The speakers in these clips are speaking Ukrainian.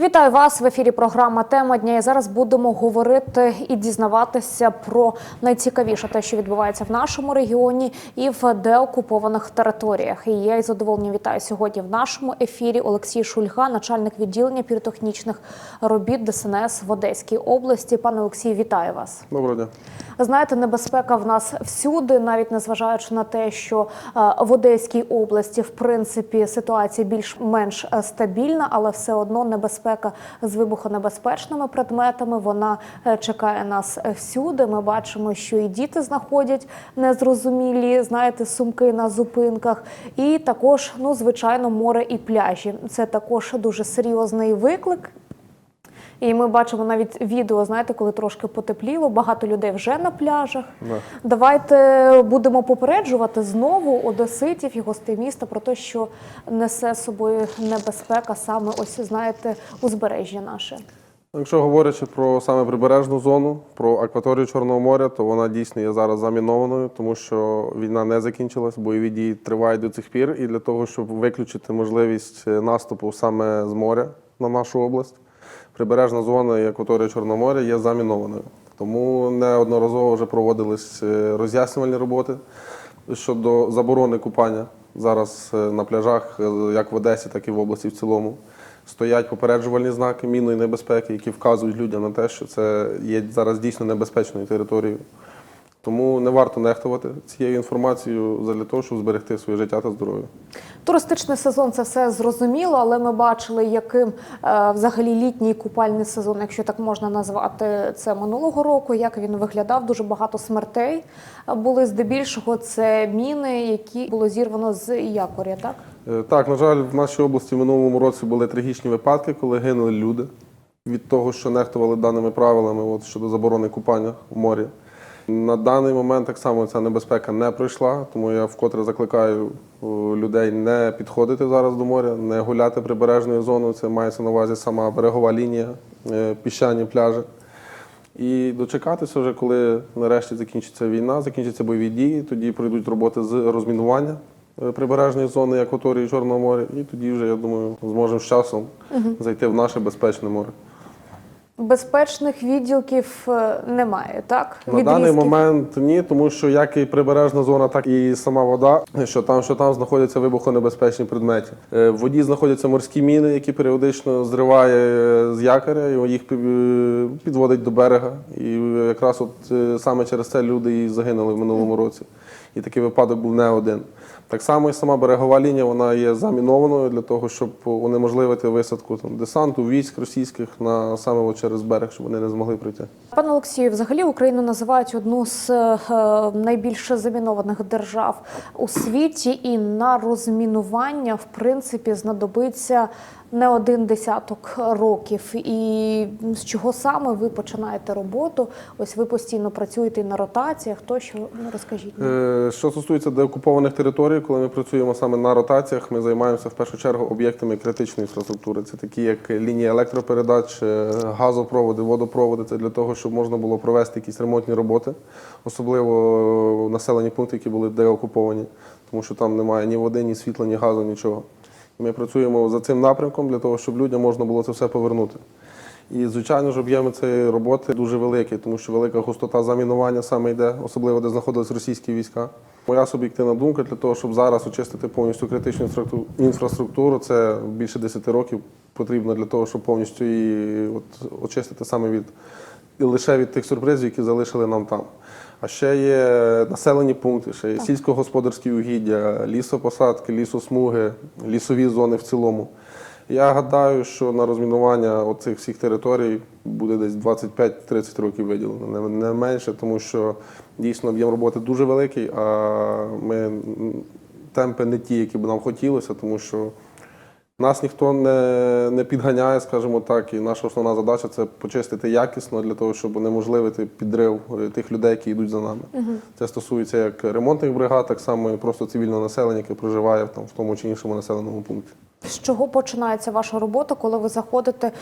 Вітаю вас в ефірі. Програма Тема дня. І зараз будемо говорити і дізнаватися про найцікавіше те, що відбувається в нашому регіоні і в деокупованих територіях. І я із задоволенням вітаю сьогодні в нашому ефірі Олексій Шульга, начальник відділення піротехнічних робіт ДСНС в Одеській області. Пане Олексію, вітаю вас. Доброго дня. Знаєте, небезпека в нас всюди, навіть незважаючи на те, що е, в Одеській області в принципі ситуація більш-менш е, стабільна, але все одно небезпека з вибухонебезпечними предметами вона е, чекає нас е, всюди. Ми бачимо, що і діти знаходять незрозумілі, знаєте, сумки на зупинках, і також, ну звичайно, море і пляжі. Це також дуже серйозний виклик. І ми бачимо навіть відео, знаєте, коли трошки потепліло, багато людей вже на пляжах. Да. Давайте будемо попереджувати знову одеситів і гостей міста про те, що несе з собою небезпека саме ось знаєте узбережжя наше. Якщо говорячи про саме прибережну зону, про акваторію Чорного моря, то вона дійсно є зараз замінованою, тому що війна не закінчилась, бойові дії тривають до цих пір. І для того, щоб виключити можливість е, наступу саме з моря на нашу область, прибережна зона і акваторія Чорного моря є замінованою. Тому неодноразово вже проводились е, роз'яснювальні роботи щодо заборони купання зараз е, на пляжах, е, як в Одесі, так і в області в цілому. Стоять попереджувальні знаки мінної небезпеки, які вказують людям на те, що це є зараз дійсно небезпечною територією. Тому не варто нехтувати цією інформацією для того, щоб зберегти своє життя та здоров'я. Туристичний сезон це все зрозуміло, але ми бачили, яким е, взагалі літній купальний сезон, якщо так можна назвати, це минулого року. Як він виглядав? Дуже багато смертей були здебільшого. Це міни, які було зірвано з якоря. Так Е, Так, на жаль, в нашій області в минулому році були трагічні випадки, коли гинули люди від того, що нехтували даними правилами от, щодо заборони купання в морі. На даний момент так само ця небезпека не пройшла, тому я вкотре закликаю людей не підходити зараз до моря, не гуляти прибережною зоною. Це мається на увазі сама берегова лінія, е, піщані пляжі. І дочекатися вже, коли нарешті закінчиться війна, закінчаться бойові дії, тоді пройдуть роботи з розмінування е, прибережної зони акваторії Чорного моря, і тоді вже, я думаю, зможемо з часом зайти в наше безпечне море. Безпечних відділків е, немає. Так На даний момент ні, тому що як і прибережна зона, так і сама вода, що там, що там знаходяться вибухонебезпечні предмети. Е, В воді знаходяться морські міни, які періодично зриває е, з якоря, і їх підводить до берега. І якраз от саме через це люди і загинули в минулому році. І такий випадок був не один. Так само і сама берегова лінія вона є замінованою для того, щоб унеможливити висадку там, десанту, військ російських на саме через берег, щоб вони не змогли прийти. Пане Олексію, взагалі Україну називають одну з е, найбільш замінованих держав у світі, і на розмінування в принципі знадобиться не один десяток років. І з чого саме ви починаєте роботу? Ось ви постійно працюєте на ротаціях. То що ну, розкажіть. Е, Що стосується деокупованих територій, коли ми працюємо саме на ротаціях, ми займаємося в першу чергу об'єктами критичної інфраструктури. Це такі, як лінії електропередач, е, газопроводи, водопроводи. Це для того, щоб можна було провести якісь ремонтні роботи, особливо населені пункти, які були деокуповані, тому що там немає ні води, ні світла, ні газу, нічого. Ми працюємо за цим напрямком для того, щоб людям можна було це все повернути. І, звичайно ж, об'єми цієї роботи дуже великі, тому що велика густота замінування саме йде, особливо де знаходились російські війська. Моя суб'єктивна думка для того, щоб зараз очистити повністю критичну інфраструкту- інфраструктуру, це більше 10 років потрібно для того, щоб повністю її от, очистити саме від і лише від тих сюрпризів, які залишили нам там. А ще є населені пункти, ще є сільськогосподарські угіддя, лісопосадки, лісосмуги, лісові зони в цілому. Я гадаю, що на розмінування оцих всіх територій буде десь 25-30 років виділено, не, менше, тому що дійсно об'єм роботи дуже великий, а ми темпи не ті, які б нам хотілося, тому що нас ніхто не, не підганяє, скажімо так, і наша основна задача це почистити якісно для того, щоб унеможливити підрив е, тих людей, які йдуть за нами. Це стосується як ремонтних бригад, так само і просто цивільного населення, яке проживає там, в тому чи іншому населеному пункті. З чого починається ваша робота, коли ви заходите е,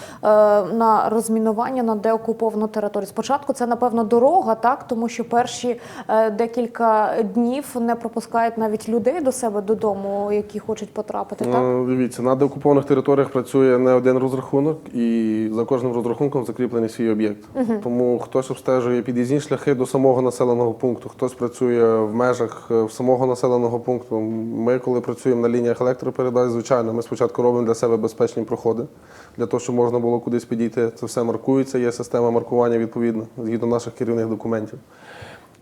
на розмінування на деокуповану територію? Спочатку це напевно дорога, так тому що перші е, декілька днів не пропускають навіть людей до себе додому, які хочуть потрапити. Так Ну, дивіться, на деокупованих територіях працює не один розрахунок, і за кожним розрахунком закріплений свій об'єкт. Тому хтось обстежує під'їзні шляхи до самого населеного пункту, хтось працює в межах е, самого населеного пункту. Ми, коли працюємо на лініях електропередач, звичайно, ми спочатку робимо для себе безпечні проходи, для того, щоб можна було кудись підійти. Це все маркується, є система маркування відповідно, згідно наших керівних документів.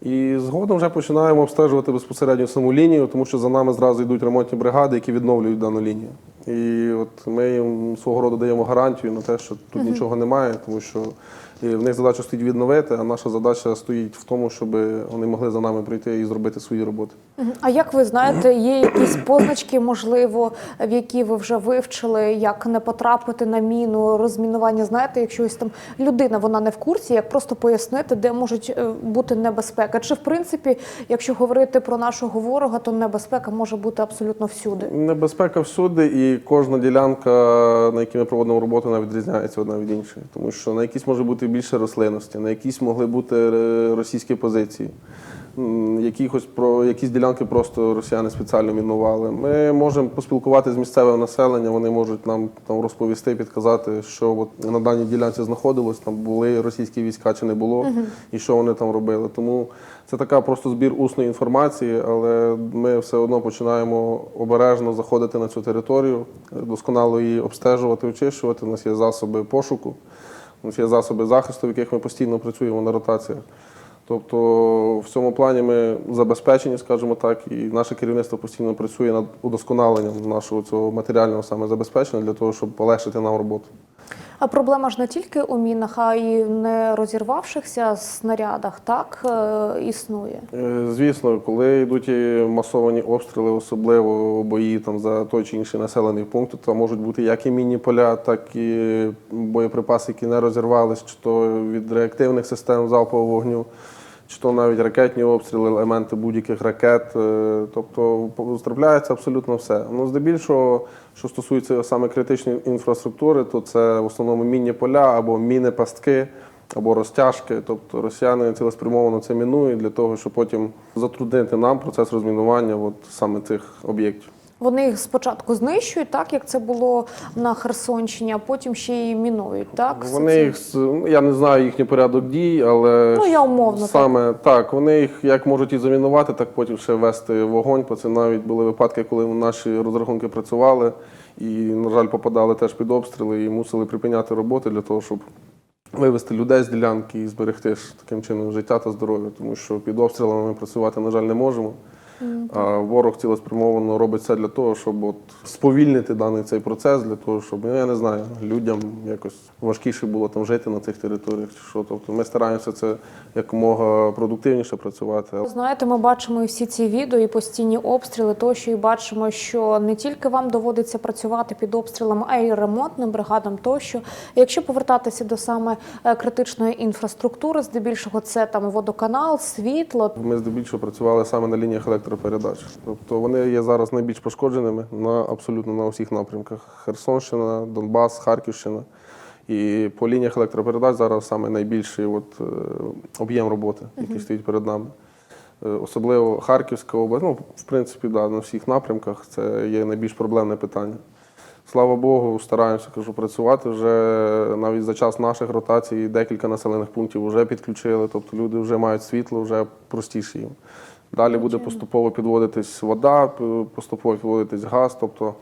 І згодом вже починаємо обстежувати безпосередньо саму лінію, тому що за нами зразу йдуть ремонтні бригади, які відновлюють дану лінію. І от ми їм свого роду даємо гарантію на те, що тут нічого немає, тому що і в них задача стоїть відновити, а наша задача стоїть в тому, щоб вони могли за нами прийти і зробити свої роботи. А як ви знаєте, є якісь позначки, можливо, в які ви вже вивчили, як не потрапити на міну, розмінування? Знаєте, якщо ось там людина вона не в курсі, як просто пояснити, де можуть е, бути небезпека? Чи в принципі, якщо говорити про нашого ворога, то небезпека може бути абсолютно всюди? Небезпека всюди, і кожна ділянка, на якій ми проводимо роботу, вона відрізняється одна від іншої. Тому що на якійсь може бути більше рослинності, на якісь могли бути е, російські позиції. Якихось про якісь ділянки просто росіяни спеціально мінували. Ми можемо поспілкуватися з місцевим населенням, вони можуть нам там розповісти, підказати, що от на даній ділянці знаходилось, там були російські війська чи не було, і що вони там робили. Тому це така просто збір усної інформації, але ми все одно починаємо обережно заходити на цю територію, досконало її обстежувати, очищувати. У нас є засоби пошуку, є засоби захисту, в яких ми постійно працюємо на ротаціях. Тобто в цьому плані ми забезпечені, скажімо так, і наше керівництво постійно працює над удосконаленням нашого цього матеріального саме забезпечення для того, щоб полегшити нам роботу. А проблема ж не тільки у мінах, а й не розірвавшихся снарядах, так е, існує. Е, Звісно, коли йдуть і масовані обстріли, особливо бої там за той чи інший населений пункт, то можуть бути як і мінні поля, так і боєприпаси, які не розірвались, чи то від реактивних систем залпового вогню, чи то навіть ракетні обстріли, елементи будь-яких ракет. Е, Тобто трапляється абсолютно все. Ну, здебільшого, що стосується саме критичної інфраструктури, то це в основному мінні поля або міни-пастки або розтяжки. Тобто росіяни цілеспрямовано це мінують для того, щоб потім затруднити нам процес розмінування от саме цих об'єктів. Вони їх спочатку знищують, так як це було на Херсонщині, а потім ще й мінують. Так Вони їх ну, я не знаю їхній порядок дій, але Ну, я умовно, саме так. Вони їх як можуть і замінувати, так потім ще вести вогонь. Бо це навіть були випадки, коли наші розрахунки працювали і, на жаль, попадали теж під обстріли і мусили припиняти роботи для того, щоб вивести людей з ділянки і зберегти ж таким чином життя та здоров'я, тому що під обстрілами ми працювати, на жаль, не можемо. А ворог цілеспрямовано робить все для того, щоб от сповільнити даний цей процес, для того, щоб ну, я не знаю, людям якось важкіше було там жити на цих територіях. Чи що. Тобто ми стараємося це якомога продуктивніше працювати. Знаєте, ми бачимо і всі ці відео і постійні обстріли, тощо і бачимо, що не тільки вам доводиться працювати під обстрілами, а й ремонтним бригадам тощо. Якщо повертатися до саме е, критичної інфраструктури, здебільшого це там водоканал, світло. Ми здебільшого працювали саме на лініях електропередач. Тобто вони є зараз найбільш пошкодженими на абсолютно на усіх напрямках: Херсонщина, Донбас, Харківщина. І по лініях електропередач зараз саме найбільший от, е, об'єм роботи, який стоїть перед нами. Е, Особливо Харківська область, ну, в принципі, да, на всіх напрямках це є найбільш проблемне питання. Слава Богу, стараємося кажу, працювати вже навіть за час наших ротацій декілька населених пунктів вже підключили, тобто люди вже мають світло, вже простіше їм. Далі буде поступово підводитись вода, поступово підводитись газ. Тобто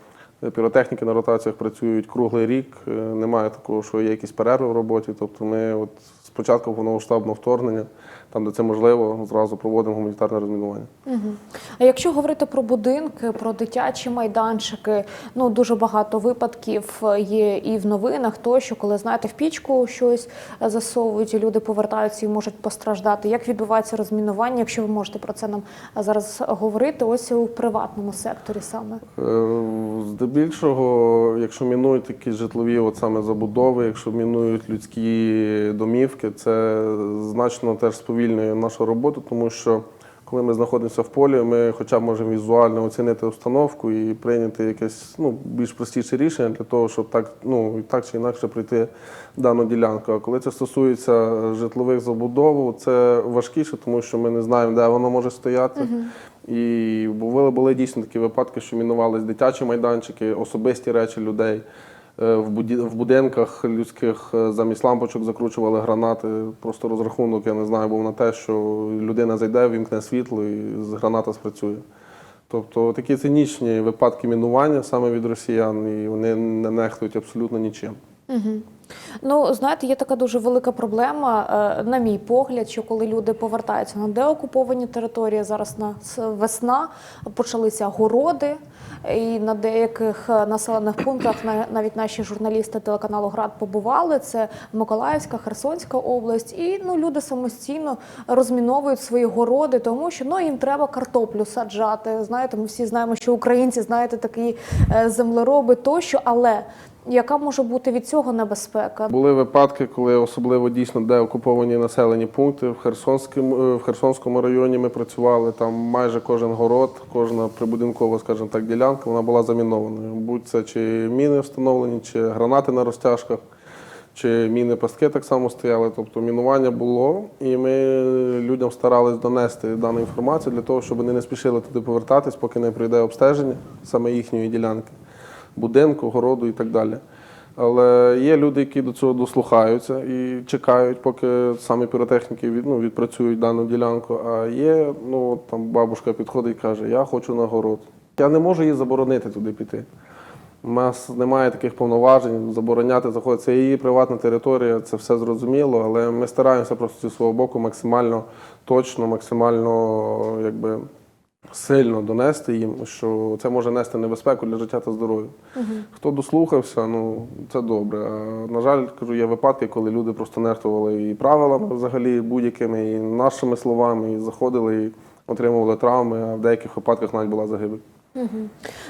е, піротехніки на ротаціях працюють круглий рік. е, Немає такого, що є якісь перерви в роботі. Тобто ми от спочатку повномасштабного вторгнення, там, де це можливо, зразу проводимо гуманітарне розмінування. Мгм. А якщо говорити про будинки, про дитячі майданчики, ну дуже багато випадків є і в новинах, тощо, коли знаєте, в пічку щось засовують, і люди повертаються і можуть постраждати. Як відбувається розмінування, якщо ви можете про це нам зараз говорити, ось у приватному секторі саме? Е, Здебільшого, якщо мінують такі житлові от саме забудови, якщо мінують людські домівки, це значно теж сповільнює нашу роботу, тому що Коли ми знаходимося в полі, ми хоча б можемо візуально оцінити установку і прийняти якесь ну, більш простіше рішення для того, щоб так, ну, так чи інакше пройти дану ділянку. А коли це стосується житлових забудов, це важкіше, тому що ми не знаємо, де воно може стояти. І були, були дійсно такі випадки, що мінувались дитячі майданчики, особисті речі людей. Е, В, будинках людських е, замість лампочок закручували гранати. Просто розрахунок, я не знаю, був на те, що людина зайде, вімкне світло і граната спрацює. Тобто такі цинічні випадки мінування саме від росіян, і вони не нехтують абсолютно нічим. Ну, знаєте, є така дуже велика проблема, е, на мій погляд, що коли люди повертаються на деокуповані території, зараз на весна почалися городи, і на деяких населених пунктах на- навіть наші журналісти телеканалу Град побували. Це Миколаївська, Херсонська область, і ну люди самостійно розміновують свої городи, тому що ну їм треба картоплю саджати. Знаєте, ми всі знаємо, що українці знаєте такі е, землероби тощо, але яка може бути від цього небезпека? Були випадки, коли особливо дійсно де окуповані населені пункти. В Херсонському, е, в Херсонському районі ми працювали. Там майже кожен город, кожна прибудинкова, скажімо так, ділянка, вона була замінованою. Будь це чи міни встановлені, чи гранати на розтяжках, чи міни пастки так само стояли. Тобто мінування було, і ми людям старались донести дану інформацію для того, щоб вони не спішили туди повертатись, поки не прийде обстеження саме їхньої ділянки, будинку, городу і так далі. Але є люди, які до цього дослухаються і чекають, поки самі піротехніки від, ну, відпрацюють дану ділянку. А є, ну там бабушка підходить і каже, я хочу на город. Я не можу їй заборонити туди піти. У нас немає таких повноважень, забороняти заходити. Це її приватна територія, це все зрозуміло, але ми стараємося просто зі свого боку максимально точно, максимально якби, сильно донести їм, що це може нести небезпеку для життя та здоров'я. Хто дослухався, ну це добре. А, на жаль, кажу, є випадки, коли люди просто нехтували і правилами взагалі будь-якими, і нашими словами, і заходили, і отримували травми, а в деяких випадках навіть була загибель.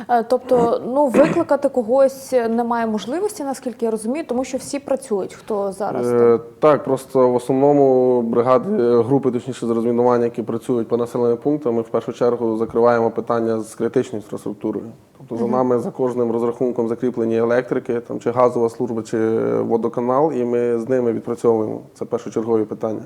Е, Тобто, ну викликати когось немає можливості, наскільки я розумію, тому що всі працюють. Хто зараз? Е, так, просто в основному бригади, е, групи, точніше, з розмінування, які працюють по населеним пунктам, ми в першу чергу закриваємо питання з критичною інфраструктурою. Тобто за нами за кожним розрахунком закріплені електрики, там, чи газова служба, чи водоканал, і ми з ними відпрацьовуємо. Це першочергові питання.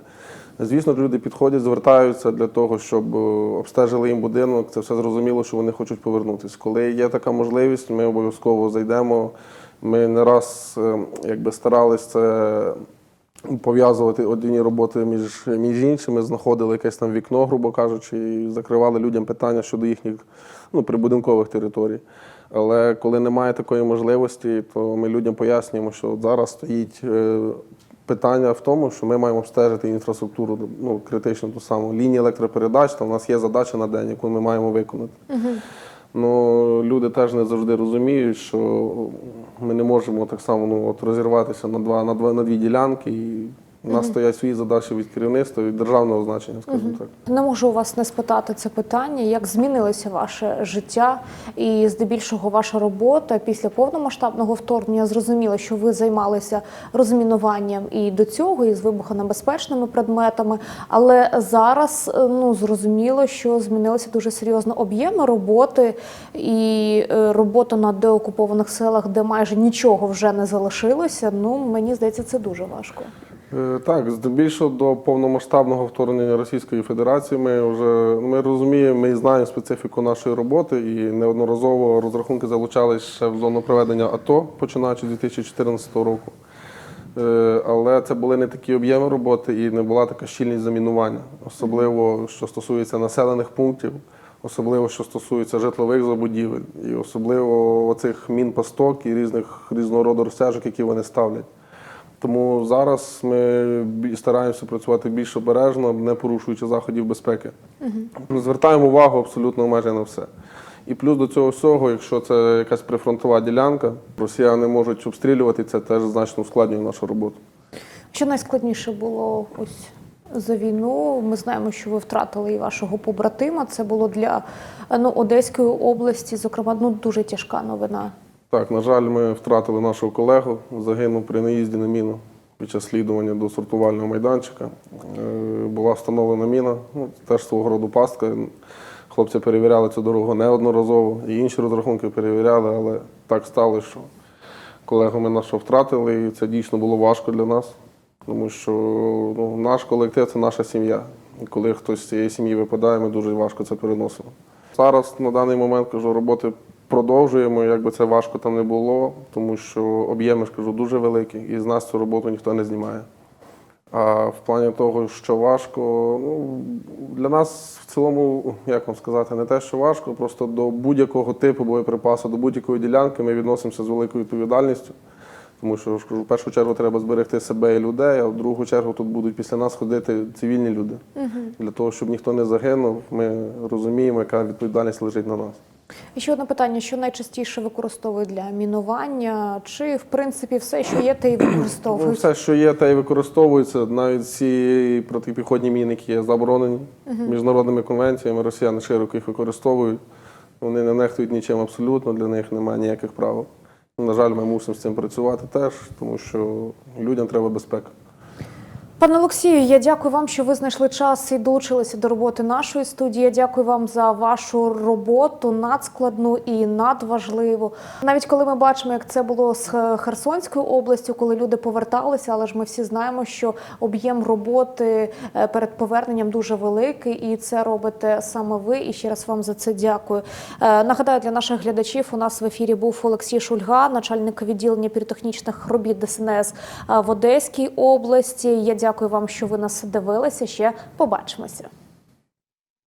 Звісно, люди підходять, звертаються для того, щоб е, обстежили їм будинок. Це все зрозуміло, що вони хочуть повернутися. Коли є така можливість, ми обов'язково зайдемо. Ми не раз е, якби старались це пов'язувати одні роботи між, між іншими, знаходили якесь там вікно, грубо кажучи, і закривали людям питання щодо їхніх ну, прибудинкових територій. Але коли немає такої можливості, то ми людям пояснюємо, що зараз стоїть е, питання в тому, що ми маємо обстежити інфраструктуру ну, критичну ту саму лінії електропередач, то в нас є задача на день, яку ми маємо виконати. Ну, люди теж не завжди розуміють, що ми не можемо так само ну, от, розірватися на, два, на, два, на дві ділянки. І у нас стоять свої задачі від керівництва, від державного значення, скажімо так. Не можу у вас не спитати це питання, як змінилося ваше життя і здебільшого ваша робота після повномасштабного вторгнення. Зрозуміло, що ви займалися розмінуванням і до цього, і з вибухонебезпечними предметами. Але зараз е, ну зрозуміло, що змінилися дуже серйозно об'єми роботи і е, робота на деокупованих селах, де майже нічого вже не залишилося. Ну мені здається, це дуже важко. Е, Так, здебільшого до повномасштабного вторгнення Російської Федерації ми вже ми розуміємо, ми знаємо специфіку нашої роботи і неодноразово розрахунки залучались ще в зону проведення АТО, починаючи з 2014 року. Е, Але це були не такі об'єми роботи і не була така щільність замінування, особливо що стосується населених пунктів, особливо що стосується житлових забудівель, і особливо оцих мін-пасток і різних різного роду розтяжок, які вони ставлять. Тому зараз ми стараємося працювати більш обережно, не порушуючи заходів безпеки. Ми Звертаємо увагу абсолютно майже на все. І плюс до цього всього, якщо це якась прифронтова ділянка, росіяни можуть обстрілювати, це теж значно ускладнює нашу роботу. Що найскладніше було ось за війну? Ми знаємо, що ви втратили і вашого побратима. Це було для ну, Одеської області, зокрема, ну дуже тяжка новина. Так, на жаль, ми втратили нашого колегу, загинув при наїзді на міну під час слідування до сортувального майданчика. Е, Була встановлена міна, ну, теж свого роду пастка. Хлопці перевіряли цю дорогу неодноразово, і інші розрахунки перевіряли, але так стало, що колегу ми нашого втратили, і це дійсно було важко для нас, тому що ну, наш колектив це наша сім'я. І коли хтось з цієї сім'ї випадає, ми дуже важко це переносимо. Зараз на даний момент кажу, роботи продовжуємо, як би це важко там не було, тому що об'єми ж кажу дуже великі, і з нас цю роботу ніхто не знімає. А в плані того, що важко, ну для нас в цілому, як вам сказати, не те, що важко, просто до будь-якого типу боєприпасу, до будь-якої ділянки ми відносимося з великою відповідальністю. Тому що кажу, в першу чергу треба зберегти себе і людей, а в другу чергу тут будуть після нас ходити цивільні люди. Для того, щоб ніхто не загинув, ми розуміємо, яка відповідальність лежить на нас. І ще одне питання: що найчастіше використовують для мінування? Чи в принципі все, що є, те й Ну, використовують? все, що є, те й використовується. Навіть всі протипіхотні міни, які є заборонені міжнародними конвенціями, росіяни широко їх використовують. Вони не нехтують нічим абсолютно, для них немає ніяких правил. На жаль, ми мусимо з цим працювати теж, тому що людям треба безпека. Пане Олексію, я дякую вам, що ви знайшли час і долучилися до роботи нашої студії. Я Дякую вам за вашу роботу надскладну і надважливу. Навіть коли ми бачимо, як це було з Херсонською областю, коли люди поверталися, але ж ми всі знаємо, що об'єм роботи е, перед поверненням дуже великий, і це робите саме ви. І ще раз вам за це дякую. Е, Нагадаю, для наших глядачів у нас в ефірі був Олексій Шульга, начальник відділення піротехнічних робіт ДСНС е, в Одеській області. Я дякую вам, що ви нас дивилися. Ще побачимося.